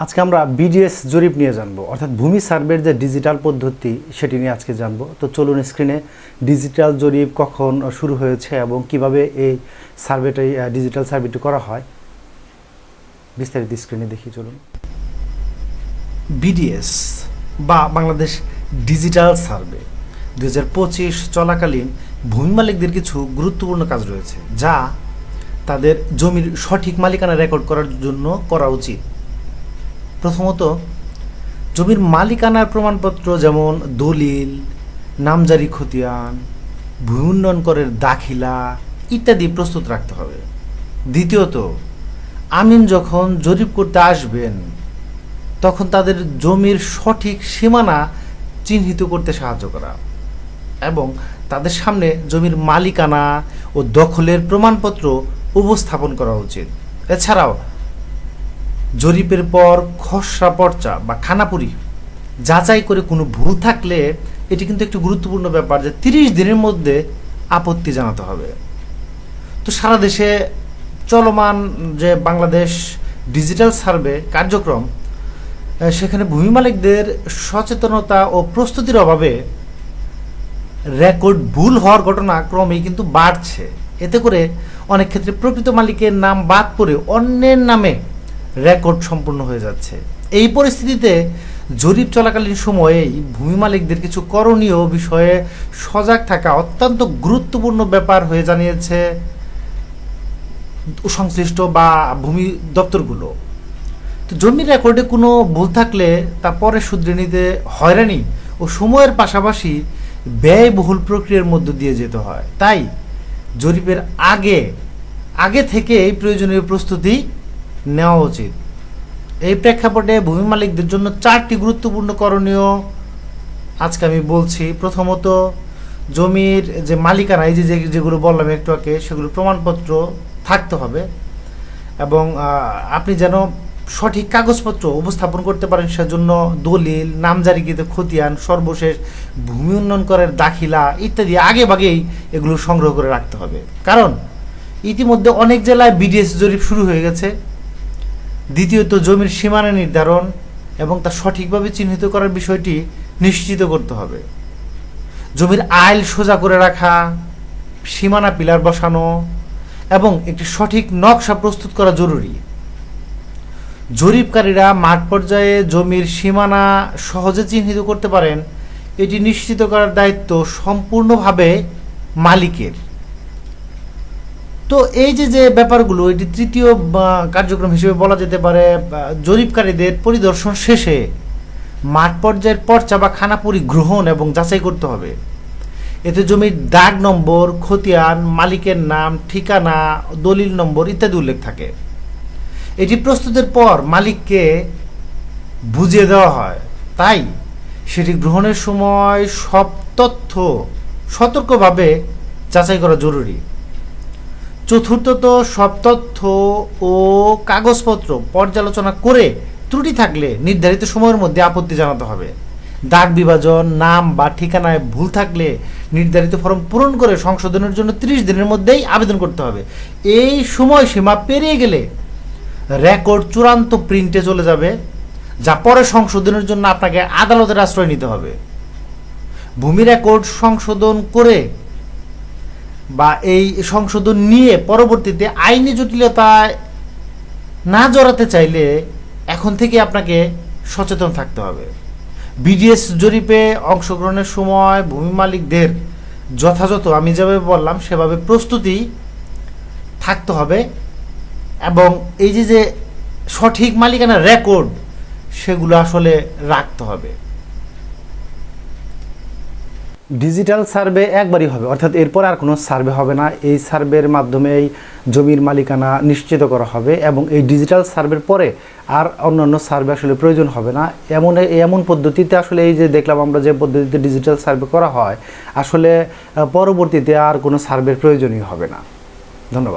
আজকে আমরা বিডিএস জরিপ নিয়ে জানব, অর্থাৎ ভূমি সার্ভের যে ডিজিটাল পদ্ধতি সেটি নিয়ে আজকে জানব। তো চলুন স্ক্রিনে ডিজিটাল জরিপ কখন শুরু হয়েছে এবং কীভাবে এই সার্ভেটাই ডিজিটাল সার্ভেটি করা হয়? বিস্তারিত স্ক্রিনে দেখি, চলুন। বিডিএস বা বাংলাদেশ ডিজিটাল সার্ভে দু পঁচিশ চলাকালীন ভূমি মালিকদের কিছু গুরুত্বপূর্ণ কাজ রয়েছে, যা তাদের জমির সঠিক মালিকানা রেকর্ড করার জন্য করা উচিত। প্রথমত, জমির মালিকানার প্রমাণপত্র যেমন দলিল নামজারি খতিয়ান, ভূমি উন্নয়ন করের দাখিলা ইত্যাদি প্রস্তুত রাখতে হবে। দ্বিতীয়ত, আমিন যখন জরিপ করতে আসবেন, তখন তাদের জমির সঠিক সীমানা চিহ্নিত করতে সাহায্য করা এবং তাদের সামনে জমির মালিকানা ও দখলের প্রমাণপত্র উপস্থাপন করা উচিত। এছাড়াও জরিপের পর খসড়া পর্চা বা খানাপুরি যাচাই করে কোনো ভুল থাকলে এটি কিন্তু একটি গুরুত্বপূর্ণ ব্যাপার যে তিরিশ দিনের মধ্যে আপত্তি জানাতে হবে। তো সারা দেশে চলমান যে বাংলাদেশ ডিজিটাল সার্ভে কার্যক্রম সেখানে ভূমি মালিকদের সচেতনতা ও প্রস্তুতির অভাবে রেকর্ড ভুল হওয়ার ঘটনা ক্রমেই কিন্তু বাড়ছে। এতে করে অনেক ক্ষেত্রে প্রকৃত মালিকের নাম বাদ পড়ে অন্যের নামে রেকর্ড সম্পূর্ণ হয়ে যাচ্ছে। এই পরিস্থিতিতে জরিপ চলাকালীন সময়েই ভূমি মালিকদের কিছু করণীয় বিষয়ে সজাগ থাকা অত্যন্ত গুরুত্বপূর্ণ ব্যাপার হয়ে জানিয়েছে সংশ্লিষ্ট বা ভূমি দপ্তরগুলো। তো জমির রেকর্ডে কোনো ভুল থাকলে তা পরে শুধরে নিতে হয়রানি ও সময়ের পাশাপাশি ব্যয়বহুল প্রক্রিয়ার মধ্য দিয়ে যেতে হয়। তাই জরিপের আগে আগে থেকে এই প্রয়োজনীয় প্রস্তুতি নেওয়া উচিত। এই প্রেক্ষাপটে ভূমি মালিকদের জন্য চারটি গুরুত্বপূর্ণ করণীয় আজকে আমি বলছি। প্রথমত, জমির যে মালিকানা, এই যে যেগুলো বললাম একটু আগে, সেগুলো প্রমাণপত্র থাকতে হবে এবং আপনি যেন সঠিক কাগজপত্র উপস্থাপন করতে পারেন, সেজন্য দলিল, নামজারিকৃত খতিয়ান, সর্বশেষ ভূমি উন্নয়ন করার দাখিলা ইত্যাদি আগে ভাগেই এগুলো সংগ্রহ করে রাখতে হবে। কারণ, ইতিমধ্যে অনেক জেলায় বিডিএস জরিপ শুরু হয়ে গেছে। দ্বিতীয়ত, জমির সীমানা নির্ধারণ এবং তা সঠিকভাবে চিহ্নিত করার বিষয়টি নিশ্চিত করতে হবে। জমির আইল সোজা করে রাখা, সীমানা পিলার বসানো এবং একটি সঠিক নকশা প্রস্তুত করা জরুরি। জরিপকারীরা মাঠ পর্যায়ে জমির সীমানা সহজে চিহ্নিত করতে পারেন। এটি নিশ্চিত করার দায়িত্ব সম্পূর্ণভাবে মালিকের। তো এই যে যে ব্যাপারগুলো, এটি তৃতীয় কার্যক্রম হিসেবে বলা যেতে পারে জরিপকারীদের পরিদর্শন শেষে মাঠ পর্যায়ের পর্চা বা খানাপুরি গ্রহণ এবং যাচাই করতে হবে। এতে জমির দাগ নম্বর, খতিয়ান, মালিকের নাম, ঠিকানা, দলিল নম্বর ইত্যাদি উল্লেখ থাকে। এটি প্রস্তুতের পর মালিককে বুঝিয়ে দেওয়া হয়। তাই সেটি গ্রহণের সময় সব তথ্য সতর্কভাবে যাচাই করা জরুরি। চতুর্থত সব তথ্য ও কাগজপত্র পর্যালোচনা করে ত্রুটি থাকলে নির্ধারিত সময়ের মধ্যে আপত্তি জানাতে হবে। দাগ বিভাজন, নাম বা ঠিকানায় ভুল থাকলে নির্ধারিত ফর্ম পূরণ করে সংশোধনের জন্য 30 দিনের মধ্যেই আবেদন করতে হবে। এই সময়সীমা পেরিয়ে গেলে রেকর্ড চূড়ান্ত প্রিন্টে চলে যাবে, যা পরে সংশোধনের জন্য আপনাকে আদালতের আশ্রয় নিতে হবে। ভূমি রেকর্ড সংশোধন করে বা এই সংশোধন নিয়ে পরবর্তীতে আইনি জটিলতায় না জড়াতে চাইলে এখন থেকে আপনাকে সচেতন থাকতে হবে। বিডিএস জরিপে অংশগ্রহণের সময় ভূমি মালিকদের যথাযথ, আমি যেভাবে বললাম, সেভাবে প্রস্তুতি থাকতে হবে এবং এই যে যে সঠিক মালিকানা রেকর্ড, সেগুলো আসলে রাখতে হবে। ডিজিটাল সার্ভে একবারই হবে, অর্থাৎ এরপর আর কোনো সার্ভে হবে না। এই সার্ভের মাধ্যমে এই জমির মালিকানা নিশ্চিত করা হবে এবং এই ডিজিটাল সার্ভের পরে আর অন্যান্য সার্ভে আসলে প্রয়োজন হবে না। এমন এমন পদ্ধতিতে আসলে এই যে দেখলাম আমরা যে পদ্ধতিতে ডিজিটাল সার্ভে করা হয়, আসলে পরবর্তীতে আর কোনো সার্ভের প্রয়োজনই হবে না। ধন্যবাদ।